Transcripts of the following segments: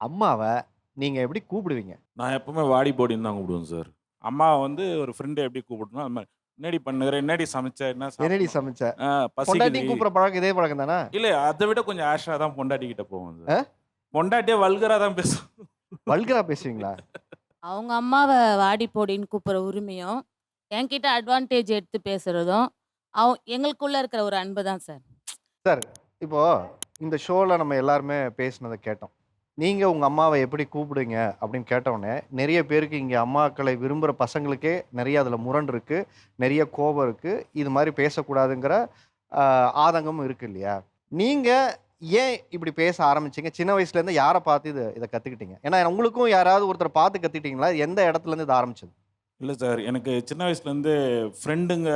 அம்மாவை நீங்க எப்படி கூப்பிடுவீங்க? நான் எப்பவுமே வாடி போடின்னு தான் கூப்பிடுவேன் சார். அம்மா வந்து ஒரு ஃப்ரெண்டை எப்படி கூப்பிடணும் அது மாதிரி. என்னடி பண்ணுகிற என்னடி சமைச்ச? என்ன என்னடி சாப்பிடணும்? சமைச்ச? ஆ, பொண்டாட்டி பசிக்குது கூப்பிடுற பழக்கம் இதே பழக்கம் தானே? இல்ல அதை விட கொஞ்சம் ஆஷா தான் பொண்டாட்டி கிட்ட போவோம் ஆ? சார் பொண்டாட்டியே வல்கரா தான் பேசும் வல்கரா பேசுவீங்களா? அவங்க அம்மாவை வாடி போடின்னு கூப்பிட்ற உரிமையும் என்கிட்ட அட்வான்டேஜ் எடுத்து பேசுறதும் அவ எங்களுக்குள்ள இருக்கிற ஒரு அன்பு தான் சார். சார் இப்போ இந்த ஷோல நம்ம எல்லாருமே பேசுனதை கேட்டோம். நீங்க உங்க அம்மாவை எப்படி கூப்பிடுங்க அப்படின்னு கேட்டவுடனே நிறைய பேருக்கு இங்க அம்மாக்களை விரும்புற பசங்களுக்கே நிறைய அதுல முரண் இருக்கு நிறைய கோபம் இருக்கு. இது மாதிரி பேசக்கூடாதுங்கிற ஆதங்கமும் இருக்கு இல்லையா? நீங்க ஏன் இப்படி பேச ஆரம்பிச்சீங்க? சின்ன வயசுல இருந்து யாரை பார்த்து இது இதை கத்துக்கிட்டீங்க? ஏன்னா உங்களுக்கும் யாராவது ஒருத்தர் பார்த்து கத்துக்கிட்டீங்களா? எந்த இடத்துல இருந்து இது ஆரம்பிச்சது? இல்ல சார் எனக்கு சின்ன வயசுல இருந்து ஃப்ரெண்டுங்க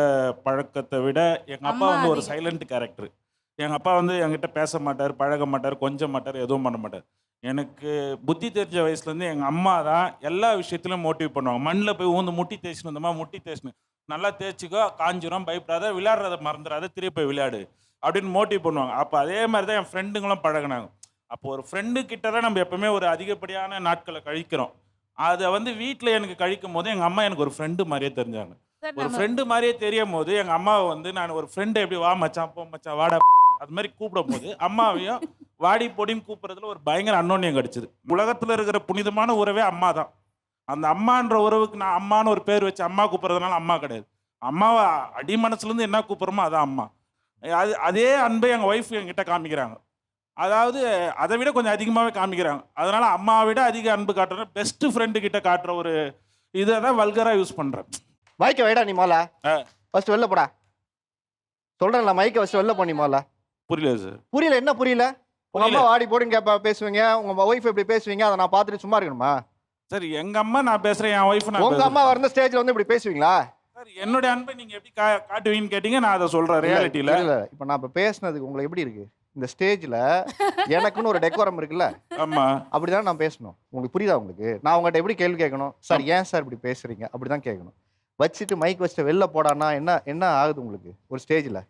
பழக்கத்தை விட எங்க அப்பா வந்து ஒரு. சைலண்ட் கேரக்டர் எங்க அப்பா வந்து என்கிட்ட பேச மாட்டார் பழக மாட்டார் கொஞ்சம் மாட்டார் எதுவும் பண்ண மாட்டார். எனக்கு புத்தி தெரிஞ்ச வயசுல இருந்து எங்க அம்மா தான் எல்லா விஷயத்திலும் மோட்டிவ் பண்ணுவாங்க. மண்ணில் போய் ஊந்து முட்டி தேய்ச்சின்னு வந்தோமா முட்டி தேய்ச்சினு நல்லா தேய்ச்சிக்கோ காஞ்சிரும் பயப்படாத விளையாடுறத மறந்துடாத திருப்பி போய் விளையாடு அப்படின்னு மோட்டிவ் பண்ணுவாங்க. அப்போ அதே மாதிரி தான் என் ஃப்ரெண்டுங்களும் பழகுனாங்க. அப்போ ஒரு ஃப்ரெண்டு கிட்ட தான் நம்ம எப்பவுமே ஒரு அதிகப்படியான நாட்களை கழிக்கிறோம். அதை வந்து வீட்டில் எனக்கு கழிக்கும் போது எங்கள் அம்மா எனக்கு ஒரு ஃப்ரெண்டு மாதிரியே தெரிஞ்சாங்க. ஒரு ஃப்ரெண்டு மாதிரியே தெரியும் போது எங்கள் அம்மாவை வந்து நான் ஒரு ஃப்ரெண்டு எப்படி வா மச்சான் போ மச்சான் வாடா அது மாதிரி கூப்பிடும் போது அம்மாவையும் வாடி பொடின்னு கூப்பிட்றதுல ஒரு பயங்கர அன்னோன்யம் கிடச்சிது. உலகத்தில் இருக்கிற புனிதமான உறவே அம்மா தான். அந்த அம்மான்ற உறவுக்கு நான் அம்மான்னு ஒரு பேர் வச்சு அம்மா கூப்பிட்றதுனால அம்மா கிடையாது. அம்மாவை அடி மனசுலேருந்து என்ன கூப்பிட்றோமோ அதான் அம்மா. அது அதே அன்பை எங்கள் ஒய்ஃப் என்கிட்ட காமிக்கிறாங்க. அதாவது அதை விட கொஞ்சம் அதிகமாகவே காமிக்கிறாங்க. அதனால அம்மாவை விட அதிக அன்பு காட்டுற பெஸ்ட் ஃப்ரெண்டு கிட்ட காட்டுற ஒரு இதை தான் வல்கராக யூஸ் பண்ணுறேன் மைக்க வைடா நீ ஆ. ஃபர்ஸ்ட் வெளில போடா. சொல்றேன்ல மைக்க ஃபர்ஸ்ட் வெளில பண்ணி முதல்ல. புரியல சார் புரியல என்ன புரியல? உங்க. அம்மா வாடி போடுங்க கேப்ப பேசுவீங்க. உங்க ஒய்ஃப் எப்படி பேசுவீங்க. அதை நான் பார்த்துட்டு சும்மா இருக்கணுமா? சார் எங்க அம்மா நான் பேசுறேன் என் ஒய்ஃப் நான் உங்க. அம்மா வந்த ஸ்டேஜ்ல வந்து இப்படி பேசுவீங்களா? சார் என்னுடைய அன்பை நீங்க எப்படி காட்டுவீங்கன்னு கேட்டீங்க நான் அதை சொல்றேன் ரியாலிட்டியில இல்ல இப்ப நான் இப்ப பேசுனதுக்கு உங்களுக்கு எப்படி இருக்கு? இந்த ஸ்டேஜ்ல எனக்குன்னு ஒரு டெக்கோரம் இருக்குல்ல? ஆமா. அப்படிதான் நான் பேசணும். உங்களுக்கு புரியுதா உங்களுக்கு? நான் உங்கள்கிட்ட எப்படி கேள்வி கேட்கணும்? சார் ஏன் சார் இப்படி பேசுறீங்க? அப்படிதான் கேட்கணும். வச்சுட்டு மைக் வச்சுட்டு வெளில போடான்னா என்ன என்ன ஆகுது உங்களுக்கு ஒரு ஸ்டேஜ்ல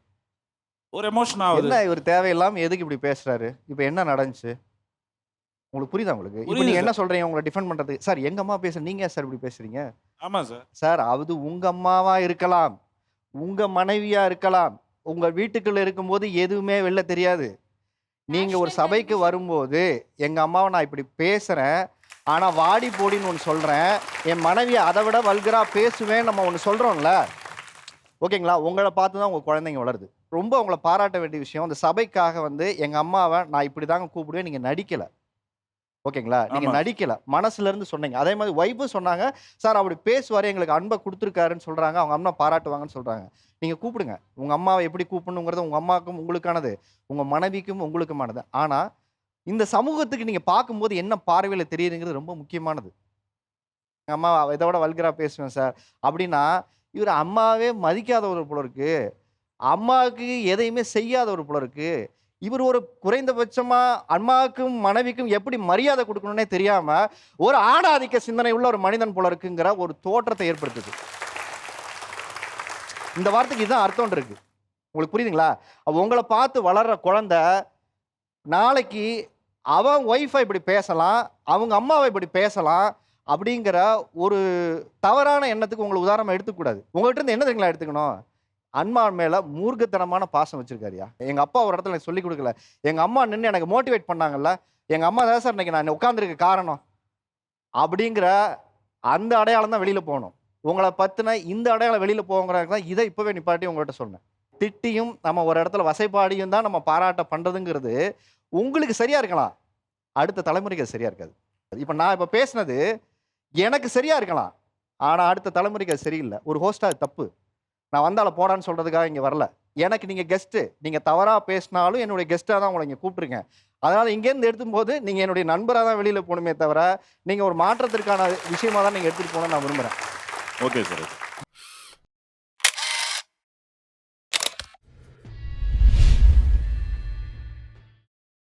ஒரு எமோஷன் ஆகுது. என்ன இவர் தேவையில்லாம எதுக்கு இப்படி பேசுறாரு? இப்போ என்ன நடந்துச்சு? உங்களுக்கு புரியுதா உங்களுக்கு? இப்போ நீங்க என்ன சொல்றீங்க? உங்களை டிஃபெண்ட் பண்றதுக்கு. சார் எங்க அம்மா பேச நீங்க ஏன் சார் இப்படி பேசுறீங்க? ஆமா சார். சார் அது உங்க அம்மாவா இருக்கலாம். உங்க மனைவியா இருக்கலாம். உங்க வீட்டுக்குள்ள இருக்கும்போது எதுவுமே வெளில தெரியாது. நீங்க ஒரு சபைக்கு வரும்போது எங்க அம்மாவை நான் இப்படி பேசுறேன். ஆனா வாடி போடின்னு ஒன்று சொல்றேன். என் மனைவி அதை விட வல்கரா பேசுவேன் நம்ம ஒன்று சொல்றோம்ல. ஓகேங்களா? உங்களை பார்த்து தான் உங்க குழந்தைங்க வளருது. ரொம்ப உங்களை பாராட்ட வேண்டிய விஷயம் அந்த சபைக்காக வந்து எங்க அம்மாவை நான் இப்படி தாங்க கூப்பிடுவேன் நீங்க நடிக்கல. ஓகேங்களா? நீங்க ஆமா. நடிக்கல. மனசுல இருந்து சொன்னீங்க. அதே மாதிரி ஒய்ஃபும் சொன்னாங்க சார் அப்படி பேசுவார் எங்களுக்கு அன்பை கொடுத்துருக்காருன்னு சொல்றாங்க அவங்க அம்மா பாராட்டுவாங்கன்னு சொல்றாங்க. நீங்க கூப்பிடுங்க. உங்க அம்மாவை எப்படி கூப்பிடணுங்கிறது உங்க அம்மாவுக்கும் உங்களுக்கானது. உங்க மனைவிக்கும் உங்களுக்குமானது. ஆனா இந்த சமூகத்துக்கு நீங்க பார்க்கும்போது என்ன பார்வையில தெரியுதுங்கிறது ரொம்ப முக்கியமானது. எங்க அம்மா இதை விட வல்கரா பேசுவேன் சார். அப்படின்னா இவர் அம்மாவே மதிக்காத ஒரு போல இருக்கு. அம்மாவுக்கு எதையுமே செய்யாத ஒரு போல இருக்கு. இவர் ஒரு குறைந்தபட்சமாக அம்மாவுக்கும் மனைவிக்கும் எப்படி மரியாதை கொடுக்கணும்னே தெரியாமல் ஒரு ஆணாதிக்க சிந்தனை உள்ள ஒரு மனிதன் போல இருக்குங்கிற ஒரு தோற்றத்தை ஏற்படுத்துது. இந்த வார்த்தைக்கு இதுதான் அர்த்தம் இருக்கு. உங்களுக்கு புரியுதுங்களா? உங்களை பார்த்து வளர்ற குழந்த நாளைக்கு அவன் ஒய்ஃபை இப்படி பேசலாம் அவங்க அம்மாவை இப்படி பேசலாம் அப்படிங்கிற ஒரு தவறான எண்ணத்துக்கு உங்களை உதாரணமாக எடுத்துக்கூடாது. உங்கள்கிட்ட இருந்து என்ன தெரியுங்களா எடுத்துக்கணும்? அன்மா மேலே மூர்க்கத்தனமான பாசம் வச்சுருக்காருயா எங்கள் அப்பா ஒரு இடத்துல எனக்கு சொல்லிக் கொடுக்கல. எங்கள் அம்மா நின்று எனக்கு மோட்டிவேட் பண்ணாங்கல்ல. எங்கள் அம்மா தான் சார் இன்னைக்கு நான் உட்காந்துருக்க காரணம். அப்படிங்கிற அந்த அடையாளம் தான் வெளியில் போகணும். உங்களை பற்றின இந்த அடையாளம் வெளியில் போங்கிறாங்க தான் இதை இப்போவே நிப்பாட்டி உங்கள்கிட்ட சொன்னேன். திட்டியும் நம்ம ஒரு இடத்துல வசைப்பாடியும் தான் நம்ம பாராட்ட பண்ணுறதுங்கிறது உங்களுக்கு சரியாக இருக்கலாம். அடுத்த தலைமுறைக்கு அது சரியாக இருக்காது. இப்போ நான் இப்போ பேசுனது எனக்கு சரியா இருக்கலாம். ஆனால் அடுத்த தலைமுறைக்கு அது சரியில்லை. ஒரு ஹோஸ்டாக தப்பு. நான் வந்தால போடான்னு சொல்கிறதுக்காக இங்கே வரல. எனக்கு நீங்கள் கெஸ்ட்டு நீங்கள் தவறாக பேசினாலும் என்னுடைய கெஸ்ட்டாக தான் உங்களை இங்கே கூப்பிட்டுருக்கேன் அதனால் இங்கேருந்து எடுத்தும்போது போது என்னுடைய நண்பராக தான் வெளியில் போகணுமே தவிர நீங்கள் ஒரு மாற்றத்திற்கான விஷயமா தான் நீங்கள் எடுத்துகிட்டு போகணும்னு நான் விரும்புகிறேன் ஓகே சார்